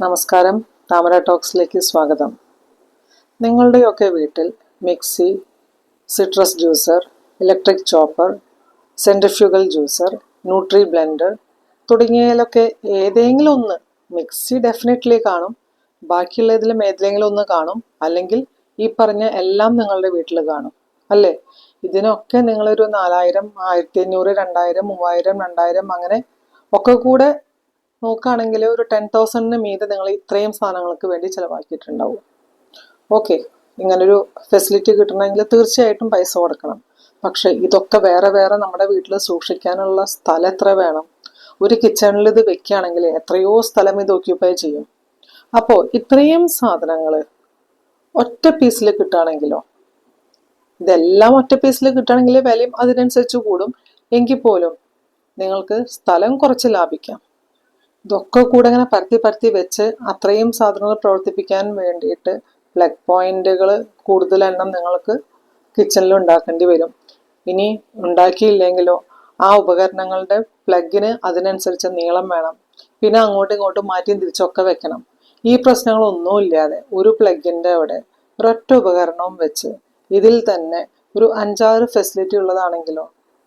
നമസ്കാരം. താമര ടോക്സിലേക്ക് സ്വാഗതം. നിങ്ങളുടെയൊക്കെ വീട്ടിൽ mixie citrus juicer electric chopper centrifugal juicer nutri blender തുടങ്ങിയതിലൊക്കെ ഏതെങ്കിലും ഒന്ന് മിക്സി ഡെഫിനറ്റ്ലി കാണും. ബാക്കിയുള്ളതിലും ഏതെങ്കിലും ഒന്ന് കാണും. അല്ലെങ്കിൽ ഈ പറഞ്ഞ എല്ലാം നിങ്ങളുടെ വീട്ടിൽ കാണും. അല്ലേ? ഇതിനൊക്കെ നിങ്ങളൊരു നാലായിരം ആയിരത്തി അഞ്ഞൂറ് രണ്ടായിരം മൂവായിരം രണ്ടായിരം അങ്ങനെ ഒക്കെ കൂടെ നോക്കുകയാണെങ്കിൽ ഒരു ടെൻ തൗസൻഡിന് മീതെ നിങ്ങൾ ഇത്രയും സാധനങ്ങൾക്ക് വേണ്ടി ചിലവാക്കിയിട്ടുണ്ടാവും. ഓക്കെ ഇങ്ങനൊരു ഫെസിലിറ്റി കിട്ടണമെങ്കിൽ തീർച്ചയായിട്ടും പൈസ കൊടുക്കണം. പക്ഷേ ഇതൊക്കെ വേറെ വേറെ നമ്മുടെ വീട്ടിൽ സൂക്ഷിക്കാനുള്ള സ്ഥലം എത്ര വേണം? ഒരു കിച്ചണിൽ ഇത് വെക്കുകയാണെങ്കിൽ എത്രയോ സ്ഥലം ഇത് ഓക്യുപ്പൈ ചെയ്യും. അപ്പോൾ ഇത്രയും സാധനങ്ങൾ ഒറ്റ പീസിൽ കിട്ടുകയാണെങ്കിലോ ഇതെല്ലാം ഒറ്റ പീസിൽ കിട്ടുകയാണെങ്കിൽ വിലയും അതിനനുസരിച്ച് കൂടും. എങ്കിൽ പോലും നിങ്ങൾക്ക് സ്ഥലം കുറച്ച് ലാഭിക്കാം. ഇതൊക്കെ കൂടെ ഇങ്ങനെ പരത്തി പരത്തി വെച്ച് അത്രയും സാധനങ്ങൾ പ്രവർത്തിപ്പിക്കാൻ വേണ്ടിയിട്ട് പ്ലഗ് പോയിന്റുകൾ കൂടുതൽ എണ്ണം നിങ്ങൾക്ക് കിച്ചണിൽ ഉണ്ടാക്കേണ്ടി വരും. ഇനി ഉണ്ടാക്കിയില്ലെങ്കിലോ ആ ഉപകരണങ്ങളുടെ പ്ലഗിന് അതിനനുസരിച്ച് നീളം വേണം. പിന്നെ അങ്ങോട്ടും ഇങ്ങോട്ടും മാറ്റിയും തിരിച്ചൊക്കെ വെക്കണം. ഈ പ്രശ്നങ്ങളൊന്നും ഇല്ലാതെ ഒരു പ്ലഗിന്റെ അവിടെ ഒരൊറ്റ ഉപകരണവും വെച്ച് ഇതിൽ തന്നെ ഒരു അഞ്ചാറ് ഫെസിലിറ്റി ഉള്ളതാണെങ്കിലോ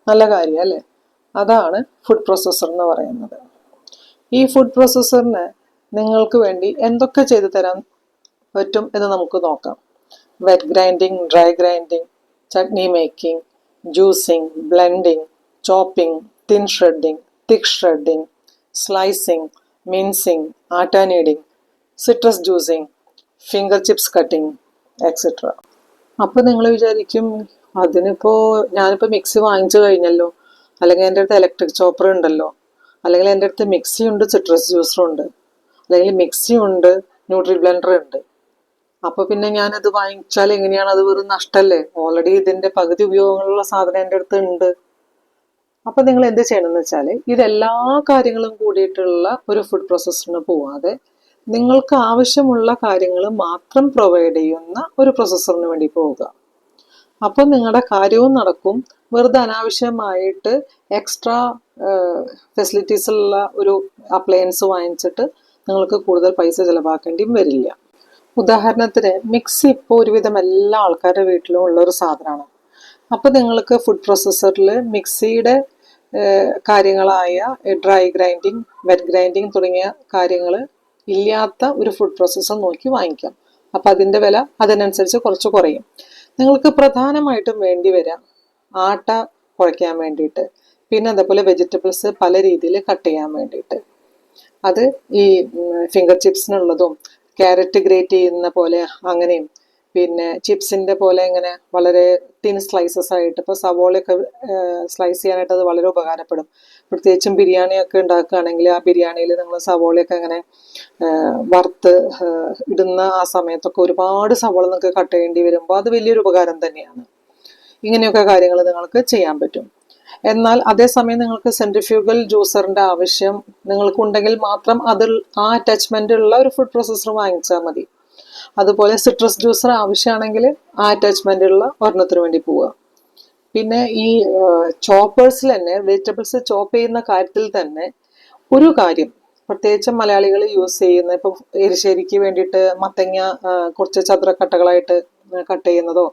നല്ല കാര്യം അല്ലേ? അതാണ് ഫുഡ് പ്രോസസ്സർ എന്ന് പറയുന്നത്. ഈ ഫുഡ് പ്രോസസ്സറിന് നിങ്ങൾക്ക് വേണ്ടി എന്തൊക്കെ ചെയ്തു തരാൻ പറ്റും എന്ന് നമുക്ക് നോക്കാം. Wet grinding dry grinding chutney making juicing blending chopping thin shredding thick shredding slicing mincing ആട്ടാനീഡിങ് citrus juicing finger chips cutting etcetera അപ്പോൾ നിങ്ങൾ വിചാരിക്കും അതിനിപ്പോൾ ഞാനിപ്പോൾ മിക്സി വാങ്ങിച്ചു കഴിഞ്ഞല്ലോ അല്ലെങ്കിൽ എന്റെ അടുത്ത് ഇലക്ട്രിക് ചോപ്പർ ഉണ്ടല്ലോ അല്ലെങ്കിൽ എന്റെ അടുത്ത് മിക്സി ഉണ്ട് സിട്രസ് ജ്യൂസറും ഉണ്ട്. അല്ലെങ്കിൽ മിക്സി ഉണ്ട് ന്യൂട്രി ബ്ലെൻഡർ ഉണ്ട്. അപ്പോൾ പിന്നെ ഞാനത് വാങ്ങിച്ചാൽ എങ്ങനെയാണ് അത് വെറും നഷ്ടമല്ലേ ഓൾറെഡി ഇതിന്റെ പകുതി ഉപയോഗങ്ങളുള്ള സാധനം എന്റെ അടുത്ത് ഉണ്ട്. അപ്പോൾ നിങ്ങൾ എന്ത് ചെയ്യണമെന്ന് വെച്ചാൽ ഇതെല്ലാ കാര്യങ്ങളും കൂടിയിട്ടുള്ള ഒരു ഫുഡ് പ്രോസസ്സറിന് പോവാതെ നിങ്ങൾക്ക് ആവശ്യമുള്ള കാര്യങ്ങൾ മാത്രം പ്രൊവൈഡ് ചെയ്യുന്ന ഒരു പ്രോസസ്സറിന് വേണ്ടി പോവുക. അപ്പോൾ നിങ്ങളുടെ കാര്യവും നടക്കും. വെറുതെ അനാവശ്യമായിട്ട് എക്സ്ട്രാ ഫെസിലിറ്റീസ് ഉള്ള ഒരു അപ്ലയൻസ് വാങ്ങിച്ചിട്ട് നിങ്ങൾക്ക് കൂടുതൽ പൈസ ചിലവാക്കേണ്ടിയും വരില്ല. ഉദാഹരണത്തിന് മിക്സി ഇപ്പോൾ ഒരുവിധം എല്ലാ ആൾക്കാരുടെ വീട്ടിലും ഉള്ള ഒരു സാധനമാണ് അപ്പോൾ നിങ്ങൾക്ക് ഫുഡ് പ്രോസസ്സറിൽ മിക്സിയുടെ കാര്യങ്ങളായ ഡ്രൈ ഗ്രൈൻഡിങ് വെറ്റ് ഗ്രൈൻഡിങ് തുടങ്ങിയ കാര്യങ്ങൾ ഇല്ലാത്ത ഒരു ഫുഡ് പ്രോസസ്സർ നോക്കി വാങ്ങിക്കാം. അപ്പം അതിന്റെ വില അതിനനുസരിച്ച് കുറച്ച് കുറയും. നിങ്ങൾക്ക് പ്രധാനമായിട്ടും വേണ്ടി വരാം ആട്ട കുഴയ്ക്കാൻ വേണ്ടിയിട്ട്. പിന്നെ അതേപോലെ വെജിറ്റബിൾസ് പല രീതിയിൽ കട്ട് ചെയ്യാൻ വേണ്ടിയിട്ട്. അത് ഈ ഫിംഗർ ചിപ്സിനുള്ളതും ക്യാരറ്റ് ഗ്രേറ്റ് ചെയ്യുന്ന പോലെ അങ്ങനെയും പിന്നെ ചിപ്സിന്റെ പോലെ ഇങ്ങനെ വളരെ തിൻ സ്ലൈസസ് ആയിട്ട് ഇപ്പോൾ സവോളയൊക്കെ സ്ലൈസ് ചെയ്യാനായിട്ട് അത് വളരെ ഉപകാരപ്പെടും. പ്രത്യേകിച്ചും ബിരിയാണിയൊക്കെ ഉണ്ടാക്കുകയാണെങ്കിൽ ആ ബിരിയാണിയിൽ നിങ്ങൾ സവോളയൊക്കെ ഇങ്ങനെ വറുത്ത് ഇടുന്ന ആ സമയത്തൊക്കെ ഒരുപാട് സവോള നിങ്ങൾക്ക് കട്ട് ചെയ്യേണ്ടി വരുമ്പോൾ അത് വലിയൊരു ഉപകാരം തന്നെയാണ്. ഇങ്ങനെയൊക്കെ കാര്യങ്ങൾ നിങ്ങൾക്ക് ചെയ്യാൻ പറ്റും. എന്നാൽ അതേസമയം നിങ്ങൾക്ക് സെൻട്രിഫ്യൂഗൽ ജ്യൂസറിന്റെ ആവശ്യം നിങ്ങൾക്കുണ്ടെങ്കിൽ മാത്രം അതിൽ ആ അറ്റാച്ച്മെന്റ് ഉള്ള ഒരു ഫുഡ് പ്രോസസ്സർ വാങ്ങിച്ചാൽ മതി. അതുപോലെ സിട്രസ് ജ്യൂസർ ആവശ്യമാണെങ്കിൽ ആ അറ്റാച്ച്മെന്റ് ഉള്ള ഒരെണ്ണത്തിന് വേണ്ടി പോവുക. പിന്നെ ഈ ചോപ്പേഴ്സിൽ തന്നെ വെജിറ്റബിൾസ് ചോപ്പ് ചെയ്യുന്ന കാര്യത്തിൽ തന്നെ ഒരു കാര്യം പ്രത്യേകിച്ച് മലയാളികൾ യൂസ് ചെയ്യുന്ന ഇപ്പം എരിശ്ശേരിക്ക് വേണ്ടിയിട്ട് മത്തങ്ങ കുറച്ച് ചതുരക്കട്ടകളായിട്ട് കട്ട് ചെയ്യുന്നതോ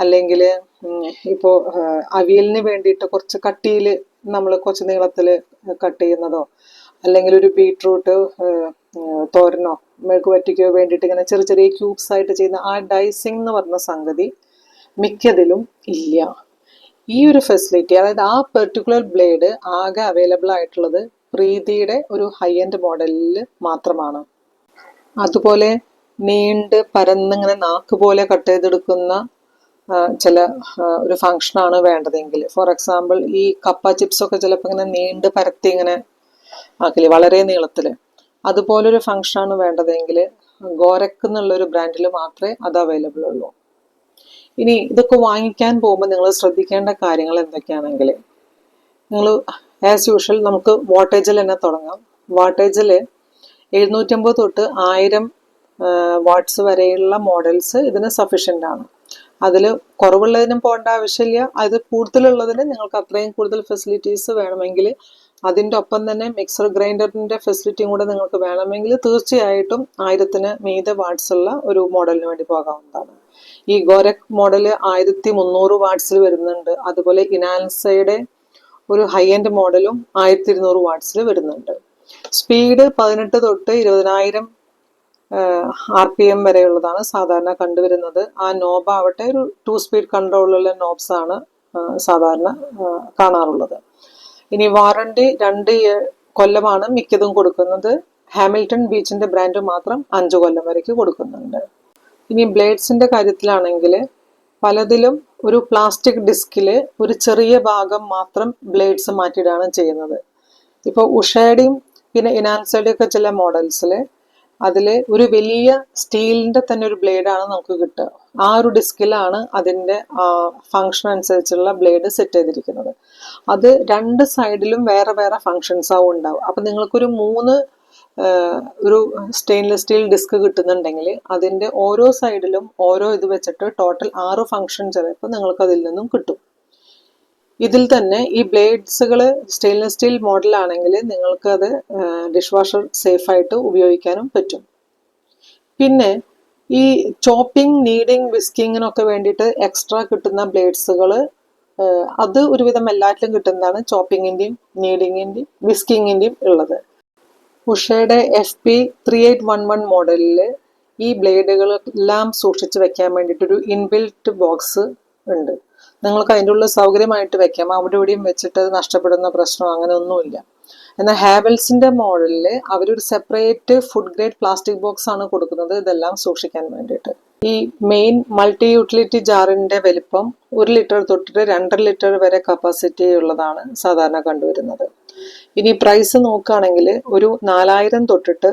അല്ലെങ്കിൽ ഇപ്പോൾ അവിയലിന് വേണ്ടിയിട്ട് കുറച്ച് കട്ടിയിൽ നമ്മൾ കുറച്ച് നീളത്തിൽ കട്ട് ചെയ്യുന്നതോ അല്ലെങ്കിൽ ഒരു ബീട്രൂട്ട് തോരനോ മെഴുക്ക് വറ്റിക്കോ വേണ്ടിയിട്ട് ഇങ്ങനെ ചെറിയ ചെറിയ ക്യൂബ്സ് ആയിട്ട് ചെയ്യുന്ന ആ ഡൈസിങ് എന്ന് പറഞ്ഞ സംഗതി മിക്കതിലും ഇല്ല. ഈ ഒരു ഫെസിലിറ്റി അതായത് ആ പെർട്ടിക്കുലർ ബ്ലേഡ് ആകെ അവൈലബിൾ ആയിട്ടുള്ളത് പ്രീതിയുടെ ഒരു ഹൈ എൻഡ് മോഡലിൽ മാത്രമാണ്. അതുപോലെ നീണ്ട് പരന്നിങ്ങനെ നാക്ക് പോലെ കട്ട് ചെയ്തെടുക്കുന്ന ചില ഒരു ഫങ്ഷനാണ് വേണ്ടതെങ്കിൽ. ഫോർ എക്സാമ്പിൾ ഈ കപ്പ ചിപ്സൊക്കെ ചിലപ്പോൾ ഇങ്ങനെ നീണ്ട് പരത്തി ഇങ്ങനെ ആക്കില്ലേ വളരെ നീളത്തിൽ അതുപോലൊരു ഫങ്ഷനാണ് വേണ്ടതെങ്കിൽ ഗോരക്ക് എന്നുള്ളൊരു ബ്രാൻഡിൽ മാത്രമേ അത് അവൈലബിൾ ഉള്ളൂ. ഇനി ഇതൊക്കെ വാങ്ങിക്കാൻ പോകുമ്പോൾ നിങ്ങൾ ശ്രദ്ധിക്കേണ്ട കാര്യങ്ങൾ എന്തൊക്കെയാണെങ്കിൽ നിങ്ങൾ ആസ് യൂഷ്വൽ നമുക്ക് വാട്ടേജിൽ തന്നെ തുടങ്ങാം. വാട്ടേജിൽ എഴുന്നൂറ്റമ്പത് തൊട്ട് ആയിരം വാട്ട്സ് വരെയുള്ള മോഡൽസ് ഇതിന് സഫീഷ്യന്റ് ആണ്. അതിൽ കുറവുള്ളതിനും പോകേണ്ട ആവശ്യമില്ല. അത് കൂടുതലുള്ളതിന് നിങ്ങൾക്ക് അത്രയും കൂടുതൽ ഫെസിലിറ്റീസ് വേണമെങ്കിൽ അതിന്റെ ഒപ്പം തന്നെ മിക്സർ ഗ്രൈൻഡറിന്റെ ഫെസിലിറ്റിയും കൂടെ നിങ്ങൾക്ക് വേണമെങ്കിൽ തീർച്ചയായിട്ടും ആയിരത്തിന് മീതെ വാട്ട്സ് ഉള്ള ഒരു മോഡലിന് വേണ്ടി പോകാവുന്നതാണ്. ഈ ഗോരക് മോഡൽ ആയിരത്തി മുന്നൂറ് വാട്ട്സിൽ വരുന്നുണ്ട്. അതുപോലെ ഇനാൻസയുടെ ഒരു ഹൈ എൻഡ് മോഡലും ആയിരത്തി ഇരുന്നൂറ് വാട്ട്സിൽ വരുന്നുണ്ട്. സ്പീഡ് പതിനെട്ട് തൊട്ട് ഇരുപതിനായിരം ആർ പി എം വരെയുള്ളതാണ് സാധാരണ കണ്ടുവരുന്നത്. ആ നോബ് ആവട്ടെ ഒരു ടു സ്പീഡ് കൺട്രോളുള്ള നോബ്സ് ആണ് സാധാരണ കാണാറുള്ളത്. ഇനി വാറണ്ടി രണ്ട് കൊല്ലമാണ് മിക്കതും കൊടുക്കുന്നത്. ഹാമിൽട്ടൺ ബീച്ചിന്റെ ബ്രാൻഡ് മാത്രം അഞ്ച് കൊല്ലം വരയ്ക്ക് കൊടുക്കുന്നുണ്ട്. ഇനി ബ്ലേഡ്സിന്റെ കാര്യത്തിലാണെങ്കിൽ പലതിലും ഒരു പ്ലാസ്റ്റിക് ഡിസ്കിൽ ഒരു ചെറിയ ഭാഗം മാത്രം ബ്ലേഡ്സ് മാറ്റിയിടാണ് ചെയ്യുന്നത്. ഇപ്പോൾ ഉഷയുടെയും പിന്നെ ഇനാൻസയുടെയും ഒക്കെ ചില മോഡൽസിൽ അതിൽ ഒരു വലിയ സ്റ്റീലിന്റെ തന്നെ ഒരു ബ്ലേഡാണ് നമുക്ക് കിട്ടുക. ആ ഒരു ഡിസ്കിലാണ് അതിന്റെ ഫങ്ഷൻ അനുസരിച്ചുള്ള ബ്ലേഡ് സെറ്റ് ചെയ്തിരിക്കുന്നത്. അത് രണ്ട് സൈഡിലും വേറെ വേറെ ഫങ്ഷൻസ് ആവും ഉണ്ടാവും അപ്പൊ നിങ്ങൾക്കൊരു മൂന്ന് ഒരു സ്റ്റെയിൻലെസ് സ്റ്റീൽ ഡിസ്ക് കിട്ടുന്നുണ്ടെങ്കിൽ അതിന്റെ ഓരോ സൈഡിലും ഓരോ ഇത് വെച്ചിട്ട് ടോട്ടൽ ആറ് ഫങ്ഷൻ ചിലപ്പോൾ നിങ്ങൾക്ക് അതിൽ നിന്നും കിട്ടും. ഇതിൽ തന്നെ ഈ ബ്ലേഡ്സുകൾ സ്റ്റെയിൻലെസ് സ്റ്റീൽ മോഡലാണെങ്കിൽ നിങ്ങൾക്ക് അത് ഡിഷ് വാഷർ സേഫായിട്ട് ഉപയോഗിക്കാനും പറ്റും. പിന്നെ ഈ ചോപ്പിംഗ് നീഡിങ് വിസ്കിങ്ങിനൊക്കെ വേണ്ടിയിട്ട് എക്സ്ട്രാ കിട്ടുന്ന ബ്ലേഡ്സുകൾ അത് ഒരുവിധം എല്ലാറ്റിലും കിട്ടുന്നതാണ് ചോപ്പിങ്ങിന്റെയും നീഡിങ്ങിന്റെയും വിസ്കിങ്ങിന്റെയും ഉള്ളത്. ഉഷയുടെ F P three eight one one മോഡലിൽ ഈ ബ്ലേഡുകളെല്ലാം സൂക്ഷിച്ച് വെക്കാൻ വേണ്ടിയിട്ടൊരു ഇൻബിൽറ്റ് ബോക്സ് ഉണ്ട്. നിങ്ങൾക്ക് അതിന്റെ ഉള്ളിൽ സൗകര്യമായിട്ട് വെക്കാം. അവിടെ ഇവിടെയും വെച്ചിട്ട് അത് നഷ്ടപ്പെടുന്ന പ്രശ്നം അങ്ങനെ ഒന്നുമില്ല. എന്നാൽ ഹാവൽസിന്റെ മോഡലിൽ അവരൊരു separate food grade plastic box ആണ് കൊടുക്കുന്നത്. ഇതെല്ലാം സൂക്ഷിക്കാൻ വേണ്ടിയിട്ട്. ഈ മെയിൻ മൾട്ടി യൂട്ടിലിറ്റി ജാറിന്റെ വലിപ്പം ഒരു ലിറ്റർ തൊട്ടിട്ട് രണ്ടര ലിറ്റർ വരെ കപ്പാസിറ്റി ഉള്ളതാണ് സാധാരണ കണ്ടുവരുന്നത്. ഇനി പ്രൈസ് നോക്കുകയാണെങ്കിൽ ഒരു നാലായിരം തൊട്ടിട്ട്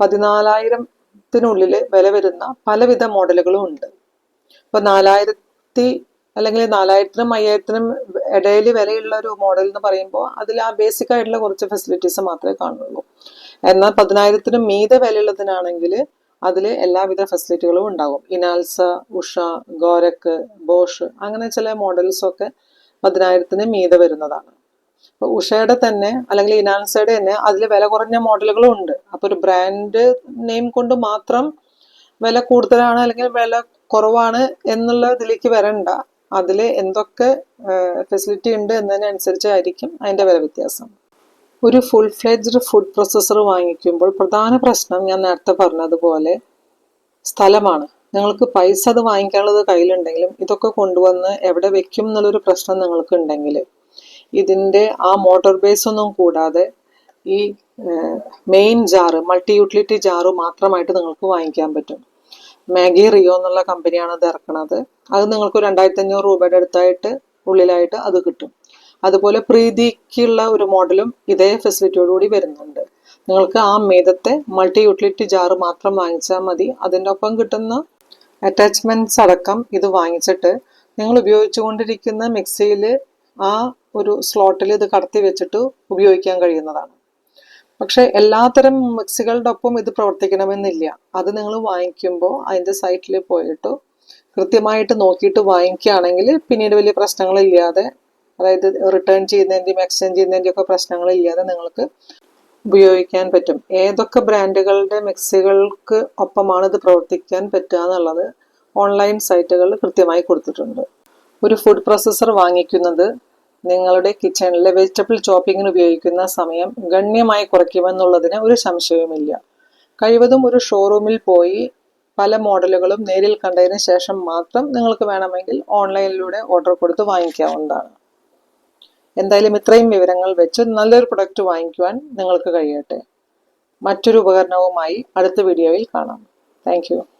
പതിനാലായിരത്തിനുള്ളിൽ വില വരുന്ന പലവിധ മോഡലുകളും ഉണ്ട്. ഇപ്പോൾ നാലായിരത്തി അല്ലെങ്കിൽ നാലായിരത്തിനും അയ്യായിരത്തിനും ഇടയിൽ വിലയുള്ള ഒരു മോഡൽ എന്ന് പറയുമ്പോൾ അതിൽ ആ ബേസിക് ആയിട്ടുള്ള കുറച്ച് ഫെസിലിറ്റീസ് മാത്രമേ കാണുള്ളൂ എന്നാൽ പതിനായിരത്തിനും മീത വിലയുള്ളതിനാണെങ്കിൽ അതിൽ എല്ലാവിധ ഫെസിലിറ്റികളും ഉണ്ടാകും. ഇനാൽസ ഉഷ ഗോരക്ക് ബോഷ് അങ്ങനെ ചില മോഡൽസൊക്കെ പതിനായിരത്തിന് മീത വരുന്നതാണ്. അപ്പൊ ഉഷയുടെ തന്നെ അല്ലെങ്കിൽ ഇനാൻസയുടെ തന്നെ അതിൽ വില കുറഞ്ഞ മോഡലുകളും ഉണ്ട്. അപ്പൊ ഒരു ബ്രാൻഡ് നെയിം കൊണ്ട് മാത്രം വില കൂടുതലാണ് അല്ലെങ്കിൽ വില കുറവാണ് എന്നുള്ള ഇതിലേക്ക് വരണ്ട. അതിൽ എന്തൊക്കെ ഫെസിലിറ്റി ഉണ്ട് എന്നതിനനുസരിച്ചായിരിക്കും അതിന്റെ വില വ്യത്യാസം. ഒരു ഫുൾ ഫ്ലെഡ്ജ്ഡ് ഫുഡ് പ്രോസസ്സർ വാങ്ങിക്കുമ്പോൾ പ്രധാന പ്രശ്നം ഞാൻ നേരത്തെ പറഞ്ഞതുപോലെ സ്ഥലമാണ്. നിങ്ങൾക്ക് പൈസ അത് വാങ്ങിക്കാനുള്ളത് കയ്യിലുണ്ടെങ്കിലും ഇതൊക്കെ കൊണ്ടുവന്ന് എവിടെ വെക്കും എന്നുള്ളൊരു പ്രശ്നം നിങ്ങൾക്ക് ഉണ്ടെങ്കിൽ ഇതിന്റെ ആ മോട്ടോർ ബേസ് ഒന്നും കൂടാതെ ഈ main jar multi utility jar മാത്രമായിട്ട് നിങ്ങൾക്ക് വാങ്ങിക്കാൻ പറ്റും. മാഗി റിയോ എന്നുള്ള കമ്പനിയാണ് ഇത് ഇറക്കുന്നത് അത് നിങ്ങൾക്ക് രണ്ടായിരത്തി അഞ്ഞൂറ് രൂപയുടെ അടുത്തായിട്ട് ഉള്ളിലായിട്ട് അത് കിട്ടും. അതുപോലെ പ്രീതിക്കുള്ള ഒരു മോഡലും ഇതേ ഫെസിലിറ്റിയോടുകൂടി വരുന്നുണ്ട്. നിങ്ങൾക്ക് ആ മേധത്തെ മൾട്ടി യൂട്ടിലിറ്റി ജാറ് മാത്രം വാങ്ങിച്ചാൽ മതി. അതിന്റെ ഒപ്പം കിട്ടുന്ന അറ്റാച്ച്മെന്റ്സ് അടക്കം ഇത് വാങ്ങിച്ചിട്ട് നിങ്ങൾ ഉപയോഗിച്ചുകൊണ്ടിരിക്കുന്ന മിക്സിയിൽ ആ ഒരു സ്ലോട്ടിൽ ഇത് കടത്തി വെച്ചിട്ട് ഉപയോഗിക്കാൻ കഴിയുന്നതാണ്. പക്ഷെ എല്ലാത്തരം മിക്സികളുടെ ഒപ്പം ഇത് പ്രവർത്തിക്കണമെന്നില്ല. അത് നിങ്ങൾ വാങ്ങിക്കുമ്പോൾ അതിന്റെ സൈറ്റിൽ പോയിട്ട് കൃത്യമായിട്ട് നോക്കിയിട്ട് വാങ്ങിക്കുകയാണെങ്കിൽ പിന്നീട് വലിയ പ്രശ്നങ്ങളില്ലാതെ അതായത് റിട്ടേൺ ചെയ്യുന്നതിന്റെയും എക്സ്ചേഞ്ച് ചെയ്യുന്നതിന്റെയും ഒക്കെ പ്രശ്നങ്ങളില്ലാതെ നിങ്ങൾക്ക് ഉപയോഗിക്കാൻ പറ്റും. ഏതൊക്കെ ബ്രാൻഡുകളുടെ മിക്സികൾക്ക് ഒപ്പമാണ് ഇത് പ്രവർത്തിക്കാൻ പറ്റുക എന്നുള്ളത് ഓൺലൈൻ സൈറ്റുകളിൽ കൃത്യമായി കൊടുത്തിട്ടുണ്ട്. ഒരു ഫുഡ് പ്രോസസ്സർ വാങ്ങിക്കുന്നത് നിങ്ങളുടെ കിച്ചണിലെ വെജിറ്റബിൾ ചോപ്പിങ്ങിന് ഉപയോഗിക്കുന്ന സമയം ഗണ്യമായി കുറയ്ക്കുമെന്നുള്ളതിന് ഒരു സംശയവുമില്ല. കഴിവതും ഒരു ഷോറൂമിൽ പോയി പല മോഡലുകളും നേരിൽ കണ്ടതിന് ശേഷം മാത്രം നിങ്ങൾക്ക് വേണമെങ്കിൽ ഓൺലൈനിലൂടെ ഓർഡർ കൊടുത്ത് വാങ്ങിക്കാവുന്നതാണ്. എന്തായാലും ഇത്രയും വിവരങ്ങൾ വെച്ച് നല്ലൊരു പ്രൊഡക്റ്റ് വാങ്ങിക്കുവാൻ നിങ്ങൾക്ക് കഴിയട്ടെ. മറ്റൊരു ഉപകരണവുമായി അടുത്ത വീഡിയോയിൽ കാണാം. താങ്ക്